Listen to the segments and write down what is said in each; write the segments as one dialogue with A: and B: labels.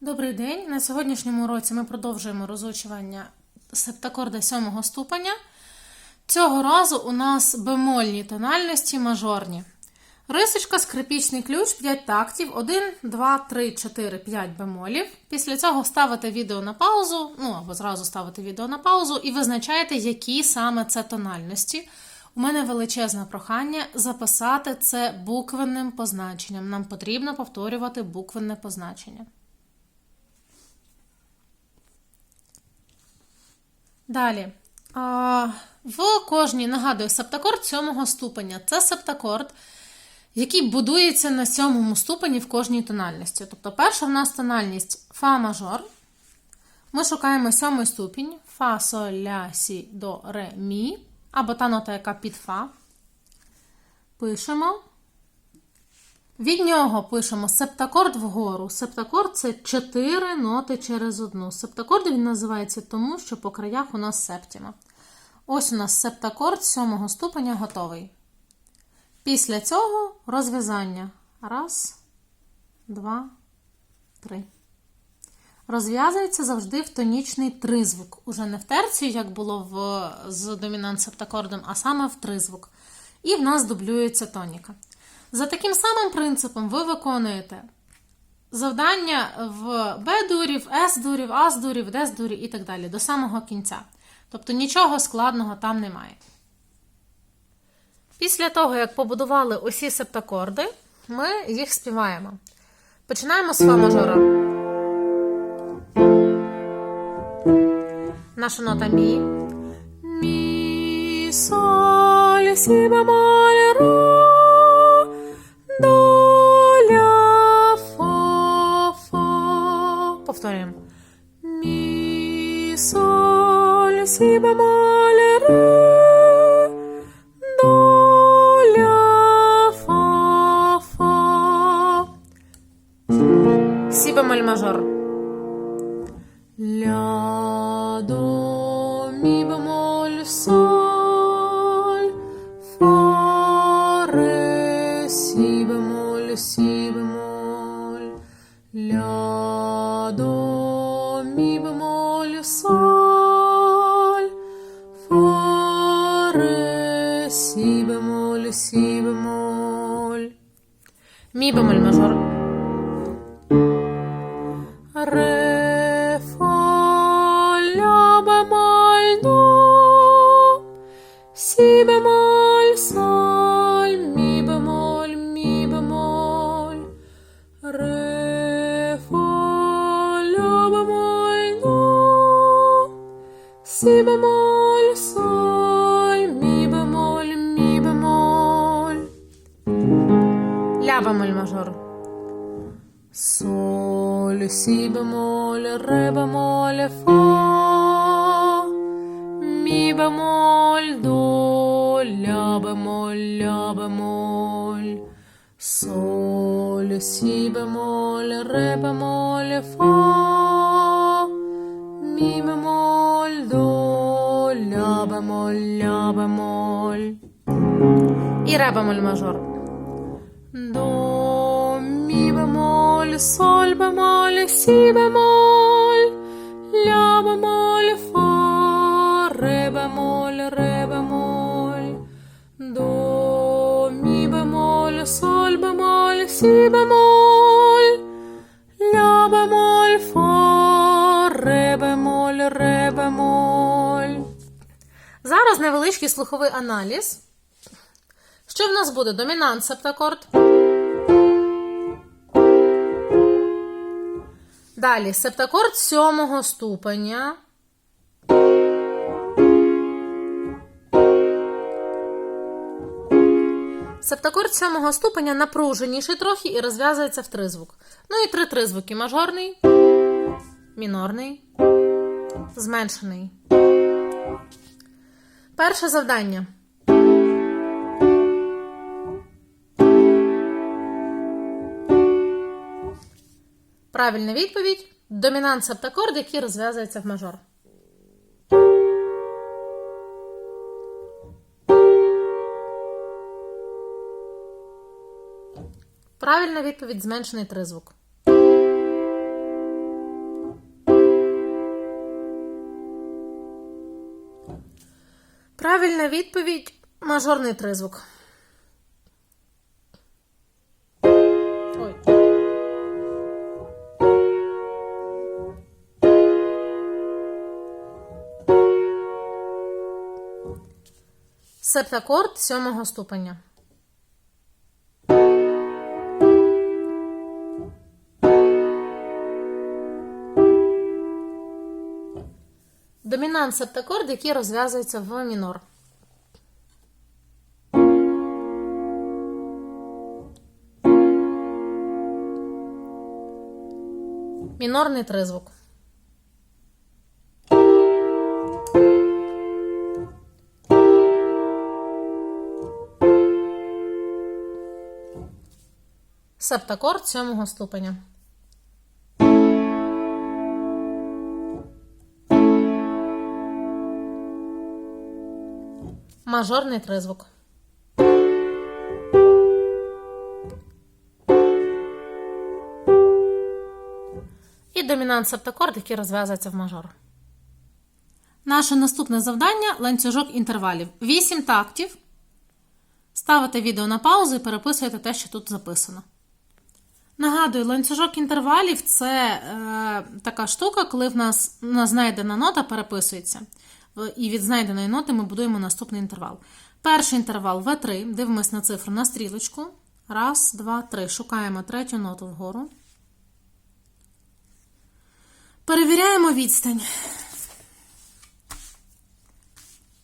A: Добрий день. На сьогоднішньому уроці ми продовжуємо розучування септакорда сьомого ступеня. Цього разу у нас бемольні тональності мажорні. Рисочка, скрипічний ключ, 5 тактів, 1, 2, 3, 4, 5 бемолів. Після цього ставите відео на паузу, ну або зразу ставите відео на паузу і визначаєте, які саме це тональності. У мене величезне прохання записати це буквенним позначенням. Нам потрібно повторювати буквенне позначення. Далі. А, В кожній, нагадую, септакорд сьомого ступеня. Це септакорд, який будується на сьомому ступені в кожній тональності. Тобто, перша в нас тональність фа мажор. Ми шукаємо сьомий ступінь фа, соль, ля, сі, до, ре, мі. Або та нота, яка під фа. Пишемо. Від нього пишемо септакорд вгору. Септакорд це 4 ноти через одну. Септакорд він називається тому, що по краях у нас септіма. Ось у нас септакорд сьомого ступеня готовий. Після цього розв'язання. Раз, два, три. Розв'язується завжди в тонічний тризвук. Уже не в терцію, як було в, з домінант септакордом, а саме в тризвук. І в нас дублюється тоніка. За таким самим принципом ви виконуєте завдання в Б-дурів, С-дурів, А-дурів, Д-дурів і так далі, до самого кінця. Тобто нічого складного там немає. Після того, як побудували усі септакорди, ми їх співаємо. Починаємо з фа мажора. Наша нота мі. Мі, соль, сі, бемоль, ре, фа. Повторюємо. Мі, соль, сі, бемоль, ре, до, ля, фа, фа. Сі бемоль мажор. Ля, до, мі бемоль, соль, фа, ре, сі бемоль, сі бемоль, ля, бемоль, сі бемоль, мі бемоль мажор. Ре, фа, ля, бемоль, до, сі Соль, сі бемоль, ре бемоль, фа, мі бемоль, до, ля бемоль, ля бемоль, соль, сі бемоль, ре бемоль, фа, мі бемоль, до, ля бемоль, ля бемоль. І ре бемоль мажор. До, мі бемоль, соль бемоль, сі бемоль, ля бемоль, фа, ре бемоль, ре бемоль, до, мі бемоль, соль бемоль, сі бемоль, ля бемоль, фа, ре бемоль, ре бемоль. Зараз невеличкий слуховий аналіз. Що в нас буде? Домінант септакорд. Далі септакорд сьомого ступеня. Септакорд сьомого ступеня напруженіший трохи і розв'язується в тризвук. Ну і три тризвуки: мажорний, мінорний, зменшений. Перше завдання. Правильна відповідь домінант септакорд, який розв'язується в мажор. Правильна відповідь зменшений тризвук. Правильна відповідь мажорний тризвук. Септакорд сьомого ступеня. Домінант септакорд, який розв'язується в мінор. Мінорний тризвук. Септакорд сьомого ступеня. Мажорний тризвук. І домінант септакорд, який розв'язується в мажор. Наше наступне завдання ланцюжок інтервалів. 8 тактів. Ставите відео на паузу і переписуєте те, що тут записано. Нагадую, ланцюжок інтервалів це е, така штука, коли в нас, знайдена нота переписується. І від знайденої ноти ми будуємо наступний інтервал. Перший інтервал В3. Дивимось на цифру на стрілочку. Раз, два, три. Шукаємо третю ноту вгору. Перевіряємо відстань.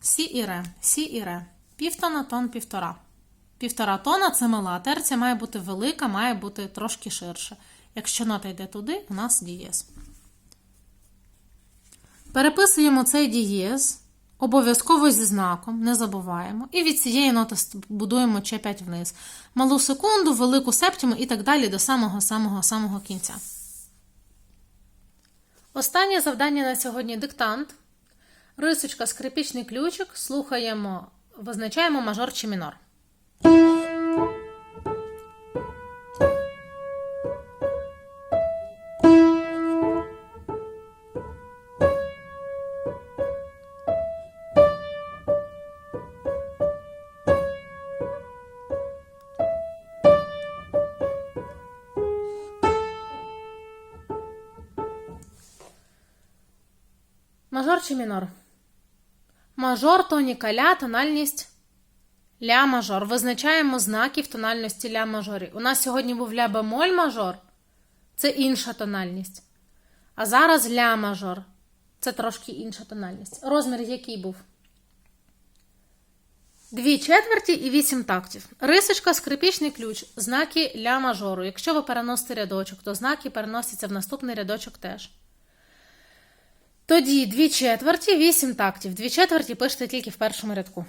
A: Сі і ре, сі і ре. Півтона, тон, півтора. Півтора тона це мала. Терця має бути велика, має бути трошки ширша. Якщо нота йде туди, у нас дієз. Переписуємо цей дієз, обов'язково зі знаком, не забуваємо. І від цієї ноти будуємо Ч5 вниз. Малу секунду, велику септіму і так далі до самого-самого-самого кінця. Останнє завдання на сьогодні диктант. Рисочка, скрипічний ключик. Слухаємо, визначаємо мажор чи мінор. Мажор чи мінор? Мажор, тоніка, ля, тональність ля мажор. Визначаємо знаки в тональності ля мажорі. У нас сьогодні був ля бемоль мажор. Це інша тональність. А зараз ля мажор. Це трошки інша тональність. Розмір який був? Дві четверті і вісім тактів. Рисочка, скрипічний ключ, знаки ля мажору. Якщо ви переносите рядочок, то знаки переносяться в наступний рядочок теж. Тоді дві четверті, вісім тактів. Дві четверті пишете тільки в першому рядку.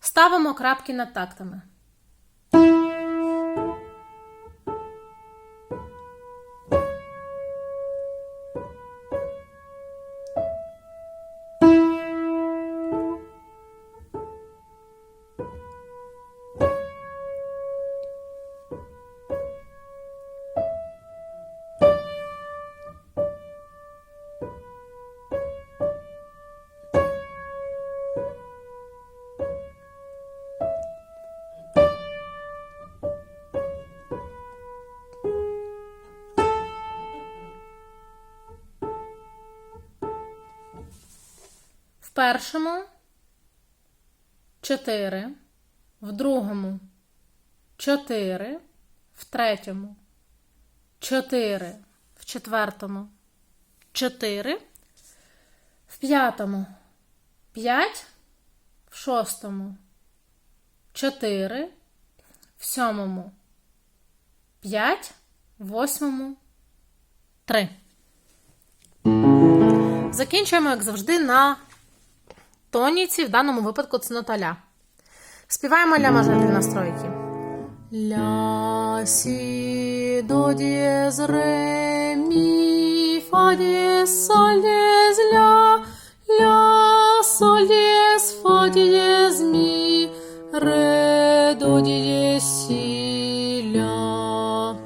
A: Ставимо крапки над тактами. Першому 4, в другому 4, в третьому 4, в четвертому 4, в п'ятому 5, в шостому 4, в сьомому 5, в восьмому 3. Закінчуємо, як завжди, на тоніці, в даному випадку це ля. Співаємо ля мажорні настройки. Ля, сі, до дієз, ре, мі, фа дієз, соль дієз, ля, ля, соль дієз, фа дієз, мі, ре, до дієз, сі, ля.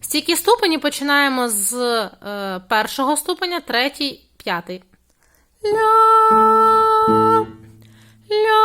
A: Стійкі ступені починаємо з е, першого ступеня, третій, п'ятий. Ля, ля,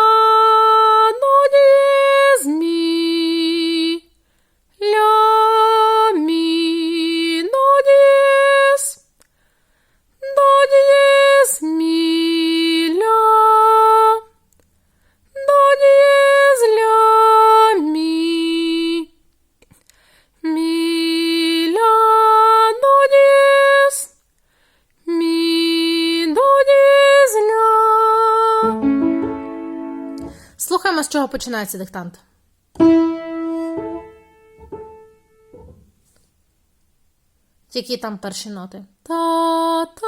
A: чого починається диктант. Які там перші ноти? Та-та.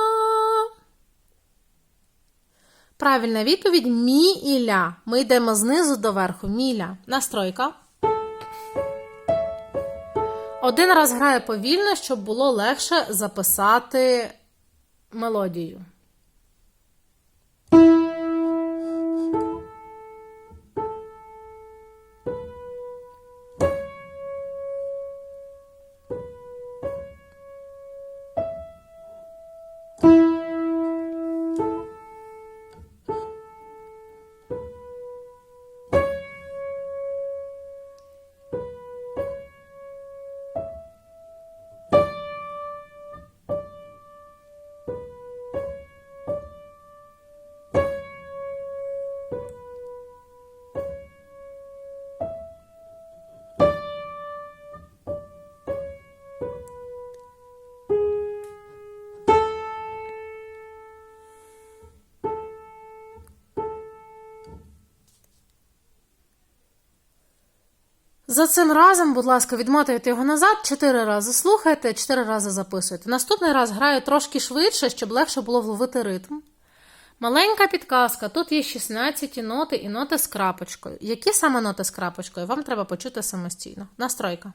A: Правильна відповідь мі і ля. Ми йдемо знизу до верху. Міля. Настройка. Один раз грає повільно, щоб було легше записати мелодію. За цим разом, будь ласка, відмотуйте його назад, чотири рази слухайте, чотири рази записуйте. Наступний раз граю трошки швидше, щоб легше було вловити ритм. Маленька підказка. Тут є 16 ноти і ноти з крапочкою. Які саме ноти з крапочкою? Вам треба почути самостійно. Настройка.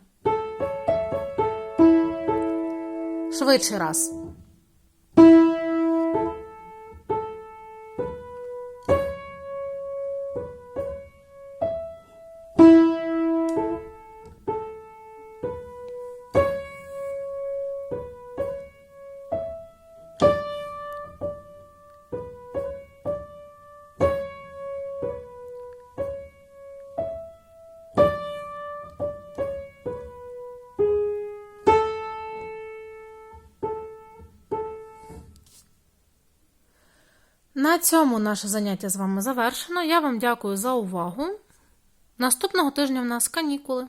A: Швидший раз. На цьому наше заняття з вами завершено. Я вам дякую за увагу. Наступного тижня в нас канікули.